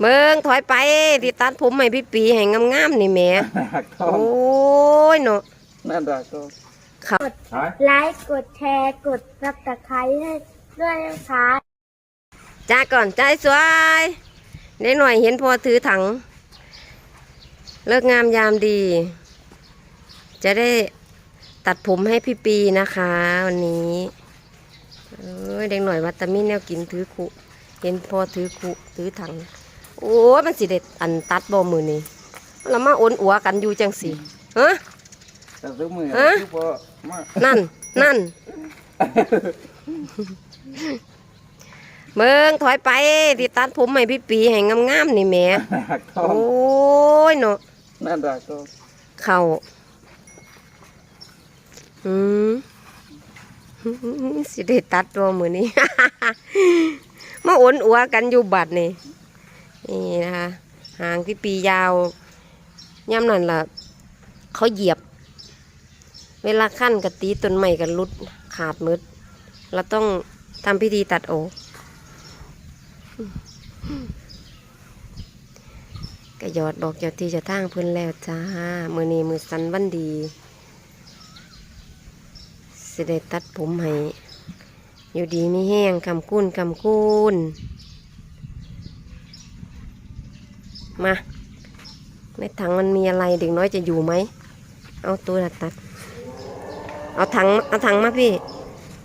เบิ่งถอยไปที่ตัดผมให้พี่ปีให้งามๆนี่แหม่หักทอโอ้งยเนาะนั่นดักทองค่ะหายไลค์กดแชร์กดซับสไครต์ให้ด้วยนะคะจ้าก่อนใจสวยเด็กหน่อยเห็นพอถือถัง เลิกงามยามดี จะได้ตัดผมให้พี่ปีนะคะวันนี้เอ้ยเด็กหน่อยวัตามินแนวกินถือคุเห็นพอถือคุถือถัง โอ้ยมันสิเด็ดอันตัดบ่มือนี่แล้วมาโอนอัวกันอยู่จังสิฮะแต่ซื้อมือฮะซื้อพอมานั่นนั่นเมืองถอยไปที่ตัดผมให้พี่ปีให้งามๆนี่แหม่หักทองโอ้ยเนาะนั่นดักทองเข่าอืมสิได้ตัดตัวมือนี้ มาโอนอัวกันอยู่บัดนี่ นี่นะคะ หางพี่ปียาวย่ำนั่นล่ะเขาเหยียบ เวลาขั้นกะตีต้นไม้กันรุดขาดมืดเราต้องทำพิธีตัดออกก็หยอดบอกเจ้าที่จะทางเพิ่นแล้วจ้า มือนี้มือสันวันดีสิได้ตัดผมให้ อยู่ดีมีแห้งคำคุ้นคำคุ้น มาในถังมันมีอะไรเด็กน้อยจะอยู่ไหม เอาตัวตัด เอาถังเอาถังมาพี่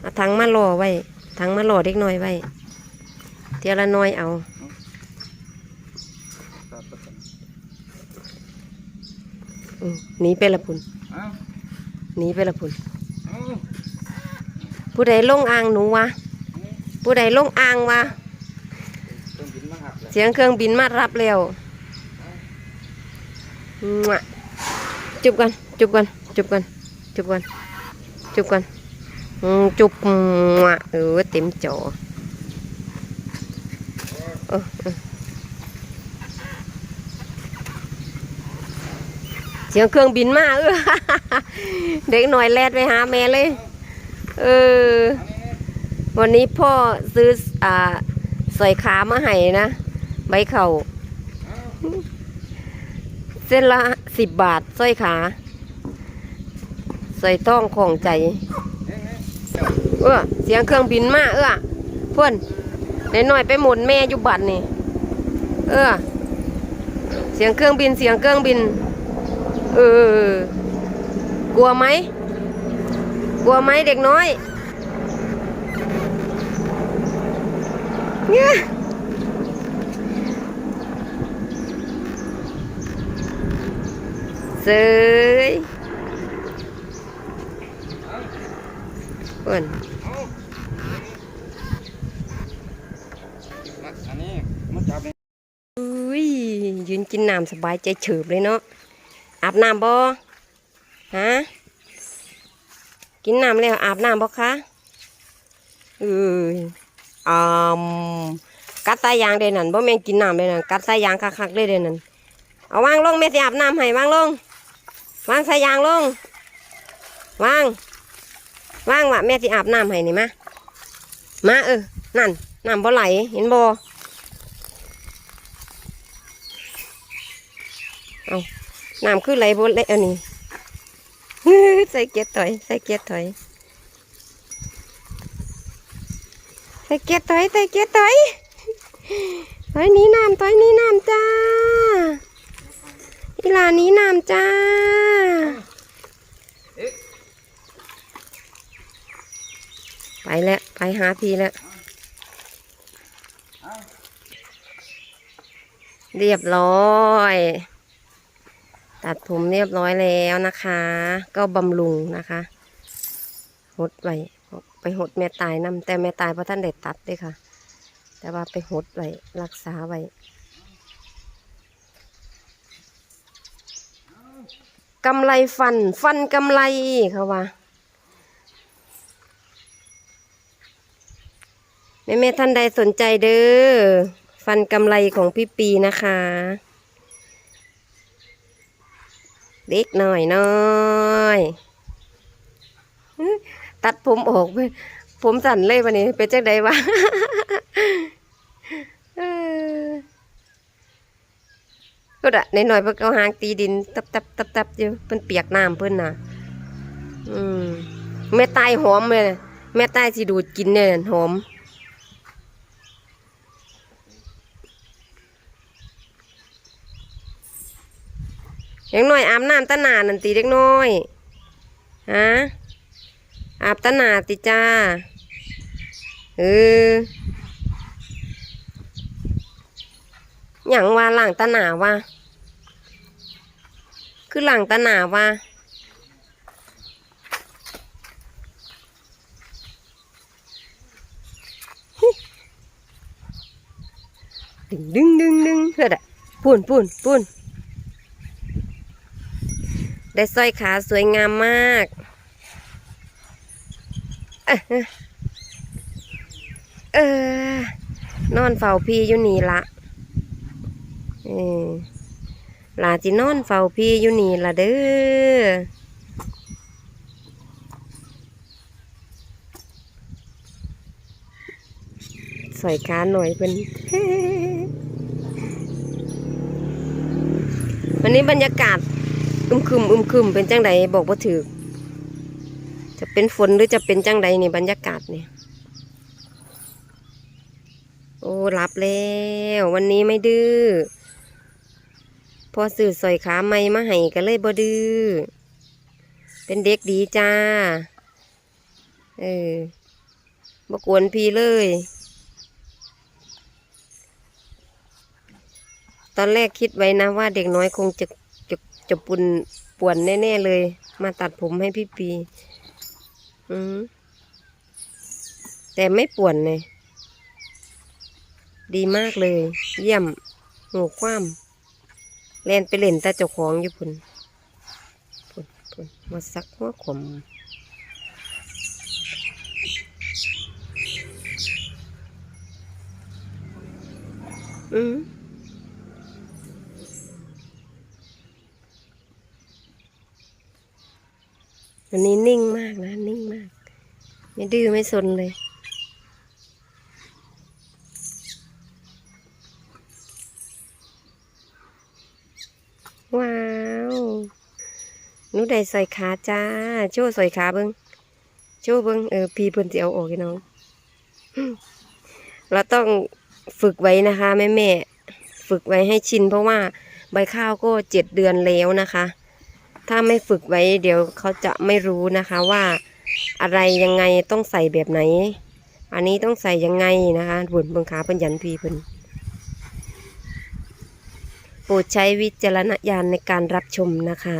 เอาถังมาหล่อไว้ถังมาหล่อเด็กน้อยไว้ เทียละน้อยเอาหนีไปละพุ่นหนีไปละพุ่นผู้ใดลงอ่างหนูวะ ผู้ใดลงอ่างวะ เสียงเครื่องบินมารับเร็ว จุบกัน จุบกัน จุบกัน จุบกัน จุบกัน จุบเออเต็มจอเออเออเสียงเครื่องบินมาเออเด็กหน่อยแลดไปหาแม่เลย เออ วันนี้พ่อซื้ออ่าสอยขามาให้นะ ใบเข่า ส้นละสิบบาทสร้อยขาสร้อยต้องของใจ เออเสียงเครื่องบินมาเออเพื่อนนหน่อยๆไปหมุนแม่อยู่บัดนี่ เออ เสียงเครื่องบินเสียงเครื่องบิน เออ กลัวไหม กลัวไหมเด็กน้อยเนี่ย เสยเพื่อนมาอันนี้มาจับนี่อุ้ยยืนกินน้ำสบายใจเฉิบเลยเนาะ อาบน้ำบ่ฮะ กินน้ำแล้วอาบน้ำบ่คะเอ้ยอ่ากัดสายยางเดนนั่นบ่แม่นกินน้ำเลยนั่นกัดสายยางคักๆเลยเดนนั่นเอาวางลงแม่สิอาบน้ำให้วางลง วางสายยางลง วาง วางว่ะแม่สิอาบน้ำให้นี่มา มาเออ นั่น น้ำบ่ไหล เห็นบ่เอาน้ำคือไหลบนเลยอันนี้ใส่เกียร์ถอย ใส่เกียร์ถอย ใส่เกียร์ถอย ใส่เกียร์ถอยถอยนี้น้ำถอยนี้น้ำจ้า อีหลานี้นำจ้า ไปแล้ว ไปหาพีแล้ว เรียบร้อย ตัดผมเรียบร้อยแล้วนะคะ ก็บำรุงนะคะหดไว้ไปหดแม่ตายนำแต่แม่ตายเพราะท่านได้ตัดด้วยค่ะ แต่ว่าไปหดไว้รักษาไว้ กำไรฟัน ฟันกำไรเขาว่าแม่แม่ท่านใดสนใจเด้อฟันกำไรของพี่ปีนะคะเด็กหน่อยน้อยตัดผมออกไปผมสั่นเลยวันนี้ เป็นจังใดวะ เออ ก็ดะในหน่อยๆเพิ่นก็เอาหางตีดิน ตับตับตับตับอยู่เพิ่นเปียกน้ำเพิ่นน่ะ อืมแม่ตายหอมเลยแม่ตายสิดูดกินเนี่ยหอมเด็กน้อยอาบน้ำตะหนานันตีเด็กน้อยฮะอาบตะหนาติจ้าเออ หยังว่าหลังตะหนาว่า คือหลังตะหนาว่าดึงดึงดึงดึงเฮ้ยปูนปูนปูนได้สร้อยขาสวยงามมากเออเออนอนเฝ้าพี่อยู่นี่ละ ออหลาจินอนเฝ้าพี่อยู่นี่ละเด้อสอยขาหน่อยเป็นวันนี้บรรยากาศอึมครึมอึมครึมเป็นจังใดบอกว่าถือจะเป็นฝนหรือจะเป็นจังใดนี่บรรยากาศนี่โอ้รับแล้ว วันนี้ไม่ดื้อ พอสื่อสอยขาไม่มาให้ก็เลยบ่ดื้อเป็นเด็กดีจ้า เออบกวนพี่เลย ตอนแรกคิดไว้นะว่าเด็กน้อยคงจะจะจะปุ่นป่วนแน่ ๆ เลย มาตัดผมให้พี่ปี อืมแต่ไม่ป่วนเลย ดีมากเลย เยี่ยมหูคว่ำ เล่นไปเล่นตาเจ้าของอยู่พุ่นพุ่นพุ่นมาซักหัวขมอืมวันนี้นิ่งมากนะ นิ่งมาก ไม่ดื้อไม่สนเลย ว้าวห นูได้ใส่ขาจ้า โชว์ใส่ขาเบิงโชว์เบิงเออพี่เพิ่นจะเอาออกน้องเราต้องฝึกไว้นะคะแม่แม่ฝึกไว้ให้ชินเพราะว่าใบข้าวก็เจ็ดเดือนแล้วนะคะ ถ้าไม่ฝึกไว้เดี๋ยวเขาจะไม่รู้นะคะว่าอะไรยังไงต้องใส่แบบไหน อันนี้ต้องใส่ยังไงนะคะบุญเบิงขาเพิ่นยันพีเพิ่นโปรดใช้วิจารณญาณในการรับชมนะคะ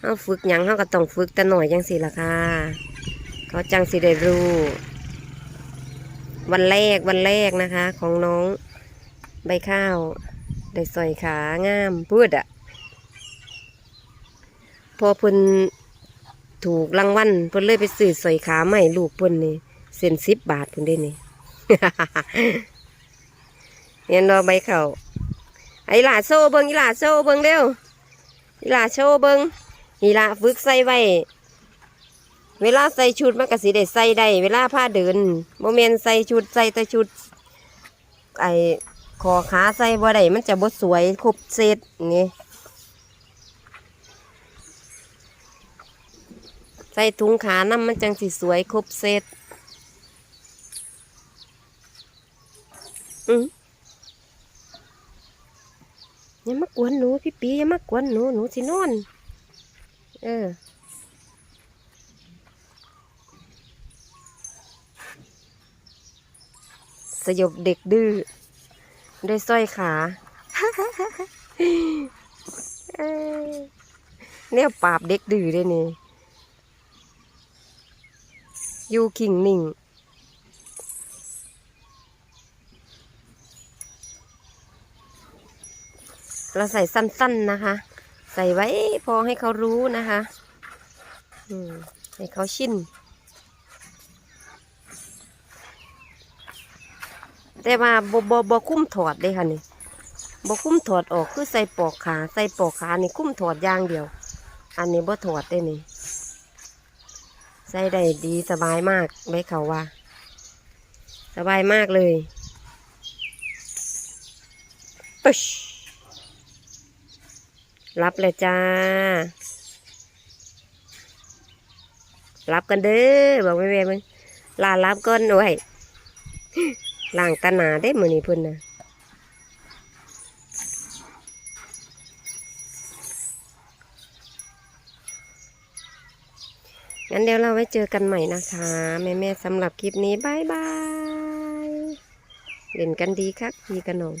เอาฝึกยังเขาก็ต้องฝึกแต่หน่อยจังสิล่ะค่ะ เขาจังสิได้รู้ วันแรกวันแรกนะคะ ของน้องใบข้าวได้สอยขางามพูดอะพอพิ่นถูกรางวัลพิ่นเลยไปซื้อสอยขาใหม่ลูกพิ่นนี่เส้นสิบบาทพิ่นได้นี่เห็นดอใบเขาไอ้หลาโซ่เบิงอีหลาโซ่เบิงเร็วอีหลาโซ่เบิง อีหลาฝึกใส่ไว้ เวลาใส่ชุดมันก็สิได้ใส่ได้เวลาผ้าเดินโมเมนใส่ชุดใส่แต่ชุด ไอ้คอขาใส่บ่ได้มันจะบ่สวยครบเซตนี่ใส่ถุงขาน้ำมันจังสิสวยครบเซตอืมอย่ามากวนหนูพี่ปีอย่ามากวนหนูหนูสินอน เออ สยบเด็กดื้อด้วยสร้อยขาเนี่ยปราบเด็กดื้อได้นี่ยูคิงหนิ่งเราใส่สั้นๆนะคะ ใส่ไว้พอให้เขารู้นะคะให้เขาชินแต่ว่าบบบคุ้มถอดเลยค่ะนี่บคุ้มถอดออกคือใส่ปอกขาใส่ปอกขานี่คุ้มถอดอย่างเดียว อันนี้บ่ถอดได้นี่ใส่ได้ดีสบายมากไว้เขาว่า สบายมากเลยปึ๊ช รับเลยจ้า รับกันเด้อบอกแม่แม่มึงลารับก่อนไว้ล้างตาหนาได้มือนี้เพิ่นนะงั้นเดี๋ยวเราไว้เจอกันใหม่นะคะ แม่แม่ๆสำหรับคลิปนี้บายบาย เล่นกันดีครับพี่กระหนง